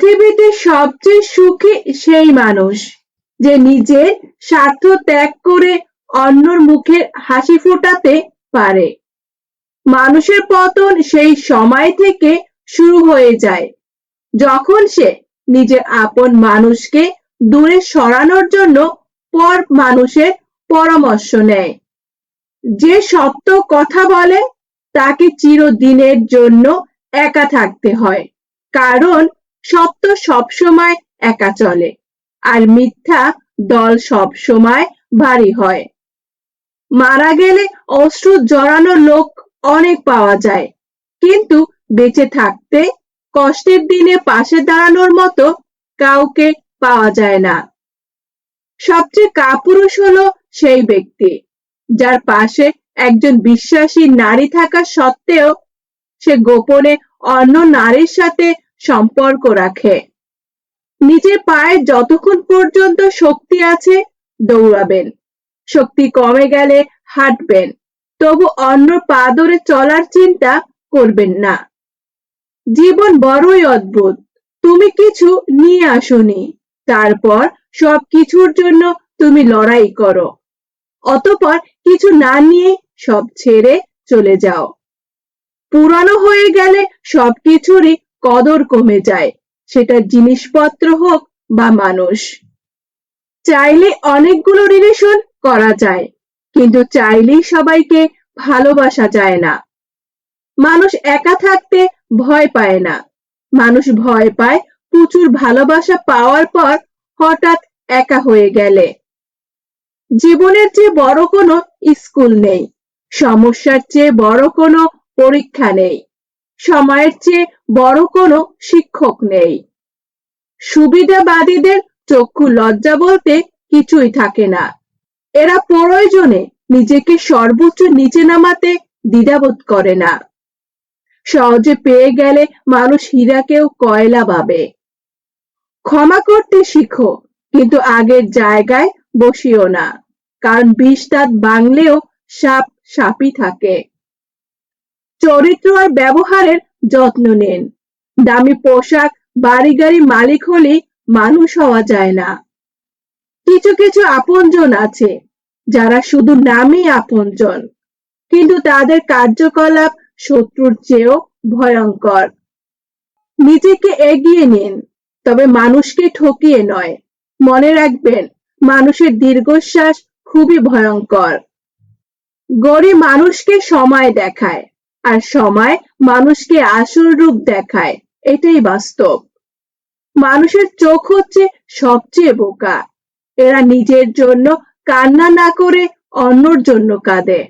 পৃথিবীতে সবচেয়ে সুখী সেই মানুষ, যে নিজের স্বার্থ ত্যাগ করে অন্যর মুখে হাসি ফোটাতে পারে। মানুষের পতন সেই সময় থেকে শুরু হয়ে যায়, যখন সে নিজের আপন মানুষকে দূরে সরানোর জন্য পর মানুষের পরামর্শ নেয়। যে সত্য কথা বলে, তাকে চিরদিনের জন্য একা থাকতে হয়, কারণ সত্য সবসময় একা চলে, আর মিথ্যা দল সবসময় ভারী হয়। মারা গেলে অশ্রু জড়ানো লোক অনেক পাওয়া যায়, কিন্তু বেঁচে থাকতে কষ্টের দিনে পাশে দাঁড়ানোর মতো কাউকে পাওয়া যায় না। সবচেয়ে কাপুরুষ হলো সেই ব্যক্তি, যার পাশে একজন বিশ্বাসী নারী থাকা সত্ত্বেও সে গোপনে অন্য নারীর সাথে সম্পর্ক রাখে। নিজের পায়ে যতক্ষণ পর্যন্ত শক্তি আছে, দৌড়াবেন। শক্তি কমে গেলে হাঁটবেন। তবু অন্য পা ধরে চলার চিন্তা করবেন না। জীবন বড়ই অদ্ভুত। তুমি কিছু নিয়ে আসনি। তারপর সব কিছুর জন্য তুমি লড়াই করো। অতপর কিছু না নিয়ে সব ছেড়ে চলে যাও। পুরানো হয়ে গেলে সবকিছুরই কদর কমে যায়। সেটা জিনিসপত্র হোক বা মানুষ। চাইলে অনেকগুলো রিলেশন করা যায়, কিন্তু চাইলেই সবাইকে ভালোবাসা যায় না। মানুষ একা থাকতে ভয় পায় না। মানুষ ভয় পায় প্রচুর ভালোবাসা পাওয়ার পর হঠাৎ একা হয়ে গেলে। জীবনের চেয়ে বড় কোনো স্কুল নেই। সমস্যার চেয়ে বড় কোনো পরীক্ষা নেই। সময়ের চেয়ে বড় কোনো শিক্ষক নেই। সুবিধাবাদীদের চক্ষু লজ্জা বলতে কিছুই থাকে না। এরা প্রয়োজনে নিজেকে সর্বোচ্চ নিচে নামাতে দ্বিধাবোধ করে না। সহজে পেয়ে গেলে মানুষ হীরাকেও কয়লা ভাবে। ক্ষমা করতে শিখো, কিন্তু আগের জায়গায় বসিও না, কারণ বিষ দাঁত বাংলেও সাপ সাপই থাকে। চরিত্র আর ব্যবহারের যত্ন নেন। দামি পোশাক বাড়ি গাড়ি মালিক হলে মানুষ হওয়া যায় না। কিছু কিছু আপনজন আছে, যারা শুধু নামই আপনজন, কিন্তু তাদের কার্যকলাপ শত্রুর চেয়েও ভয়ঙ্কর। নিজেকে এগিয়ে নিন, তবে মানুষকে ঠকিয়ে নয়। মনে রাখবেন, মানুষের দীর্ঘশ্বাস খুবই ভয়ঙ্কর। গরিব মানুষকে সময় দেখায় আর সময় মানুষকে আসল রূপ দেখায়। এটাই বাস্তব। মানুষের চোখ হচ্ছে সবচেয়ে বোকা। এরা নিজের জন্য কান্না না করে অন্যর জন্য কাঁদে।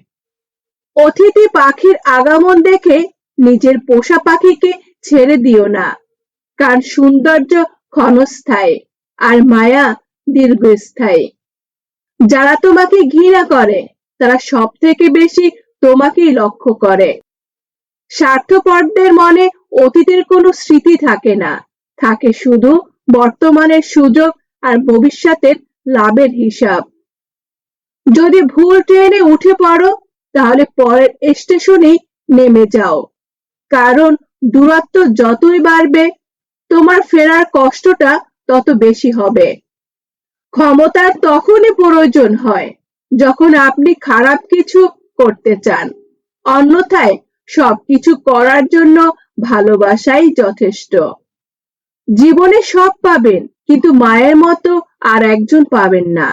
অতিথি পাখির আগামন দেখে নিজের পোষা পাখিকে ছেড়ে দিও না, কারণ সৌন্দর্য ক্ষণস্থায়ী আর মায়া দীর্ঘস্থায়ী। যারা তোমাকে ঘৃণা করে, তারা সব থেকে বেশি তোমাকেই লক্ষ্য করে। স্বার্থপরদের মনে অতীতের কোনো স্মৃতি থাকে না। থাকে শুধু বর্তমানের সুযোগ আর ভবিষ্যতের লাভের হিসাব। যদি ভুল ট্রেনে উঠে পড়ো, তাহলে পরের স্টেশনে নেমে যাও। কারণ দূরত্ব যতই বাড়বে, তোমার ফেরার কষ্টটা তত বেশি হবে। ক্ষমতার তখনই প্রয়োজন হয়, যখন আপনি খারাপ কিছু করতে চান। অন্যথায় সবকিছু করার জন্য ভালোবাসাই যথেষ্ট। জীবনে সব পাবেন, কিন্তু মায়ের মতো আর একজন পাবেন না।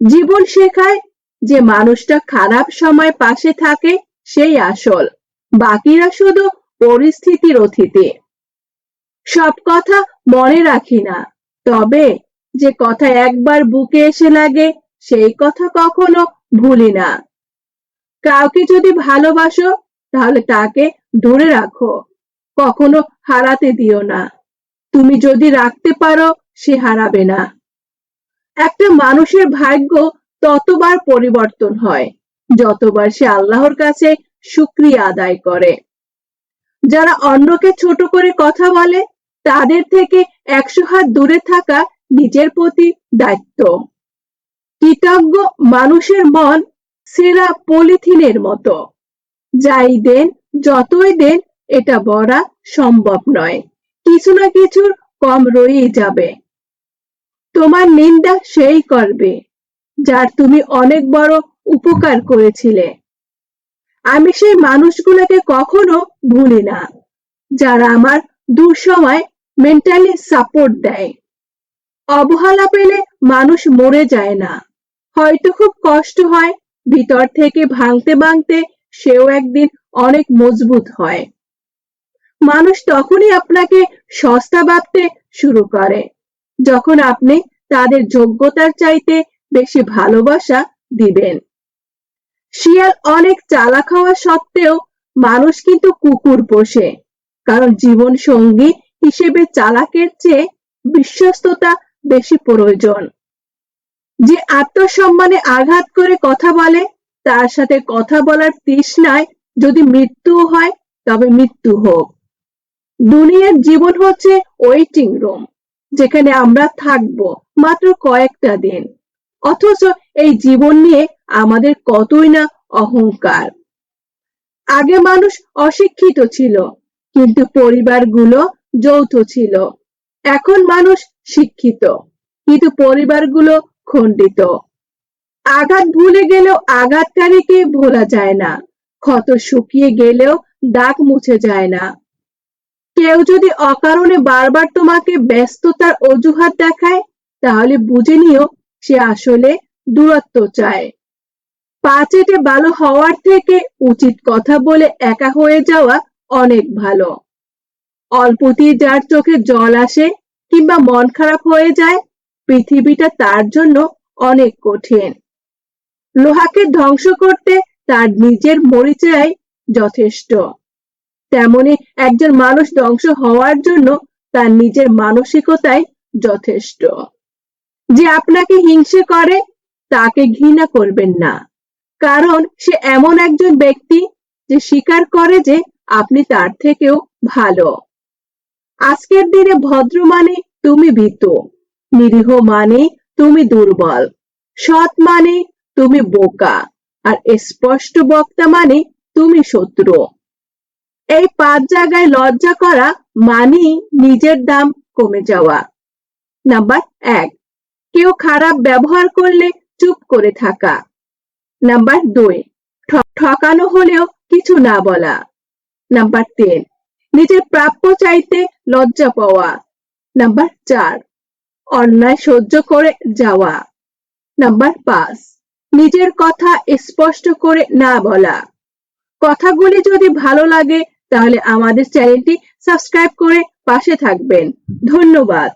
জীবন শেখায় যে মানুষটা খারাপ সময় পাশে থাকে, সেই আসল। বাকিরা শুধু পরিস্থিতির অতিথি সব কথা মনে রাখি না, তবে যে কথা একবার বুকে এসে লাগে, সেই কথা কখনো ভুলি না। কাউকে যদি ভালোবাসো তাহলে তাকে ধরে রাখো। কখনো হারাতে দিও না। তুমি যদি রাখতে পারো, সে হারাবে না। একটা মানুষের ভাগ্য ততবার পরিবর্তন হয়, যতবার সে আল্লাহর কাছে শুক্রিয়া আদায় করে। যারা অন্যকে ছোট করে কথা বলে, তাদের থেকে একশো হাত দূরে থাকা নিজের প্রতি দায়িত্ব। কৃতজ্ঞ মানুষের মন সেরা পলিথিনের মতো। যাই দেন, যতই দেন, এটা বড়া সম্ভব নয়। কিছু না কিছুর কম রয়েই যাবে। তোমার নিন্দা সেই করবে, যার তুমি অনেক বড় উপকার করেছিলে। আমি সেই মানুষগুলোকে কখনো ভুলি না, যারা আমার দুঃসময় মেন্টালি সাপোর্ট দেয়। অবহেলা পেলে মানুষ মরে যায় না। হয়তো খুব কষ্ট হয়, ভিতর থেকে ভাঙতে ভাঙতে সেও একদিন অনেক মজবুত হয়। মানুষ তখনই আপনাকে সস্তা ভাবতে শুরু করে, যখন আপনি তাদের যোগ্যতার চাইতে বেশি ভালোবাসা দিবেন। শিয়াল অনেক চালাক হওয়া সত্ত্বেও মানুষ কিন্তু কুকুর পোষে, কারণ জীবন সঙ্গী হিসেবে চালাকের চেয়ে বিশ্বস্ততা বেশি প্রয়োজন। যে আত্মসম্মানে আঘাত করে কথা বলে তার সাথে কথা বলার তৃষ্ণায় যদি মৃত্যু হয়, তবে মৃত্যু হোক। দুনিয়ার জীবন হচ্ছে ওয়েটিং রুম যেখানে আমরা থাকব মাত্র কয়েকটা দিন। অথচ এই জীবন নিয়ে আমাদের কতই না অহংকার। আগে মানুষ অশিক্ষিত ছিল, কিন্তু পরিবারগুলো যৌথ ছিল। এখন মানুষ শিক্ষিত, কিন্তু পরিবারগুলো খণ্ডিত। আঘাত ভুলে গেলেও আঘাতকারীকে ভোলা যায় না। ক্ষত শুকিয়ে গেলেও দাগ মুছে যায় না। কেউ যদি অকারণে বারবার তোমাকে ব্যস্ততার অজুহাত দেখায়, তাহলে বুঝে নিও সে আসলে দূরত্ব চায়। পাচেটে ভালো হওয়ার থেকে উচিত কথা বলে একা হয়ে যাওয়া অনেক ভালো। অল্পতেই যার চোখে জল আসে কিংবা মন খারাপ হয়ে যায়, পৃথিবীটা তার জন্য অনেক কঠিন। লোহাকে ধ্বংস করতে তার নিজের মরিচাই যথেষ্ট। তেমনি একজন মানুষ ধ্বংস হওয়ার জন্য তার নিজের মানসিকতাই যথেষ্ট। যে আপনাকে হিংসে করে, তাকে ঘৃণা করবেন না। কারণ সে এমন একজন ব্যক্তি যে স্বীকার করে যে আপনি তার থেকেও ভালো। আজকের দিনে ভদ্র মানে তুমি ভীত, নিরীহ মানে তুমি দুর্বল, সৎ মানে তুমি বোকা। আর স্পষ্ট বক্তা মানে তুমি শত্রু। এই পাঁচ জায়গায় লজ্জা করা মানেই নিজের দাম কমে যাওয়া। নাম্বার এক, কেউ খারাপ ব্যবহার করলে চুপ করে থাকা। নাম্বার দুই ঠকানো হলেও কিছু না বলা। নাম্বার তিন, নিজের প্রাপ্য চাইতে লজ্জা পাওয়া। নাম্বার চার, অন্যায় সহ্য করে যাওয়া। নাম্বার পাঁচ নিজের কথা স্পষ্ট করে না বলা। কথাগুলি যদি ভালো লাগে, তাহলে আমাদের চ্যানেলটি সাবস্ক্রাইব করে পাশে থাকবেন। ধন্যবাদ।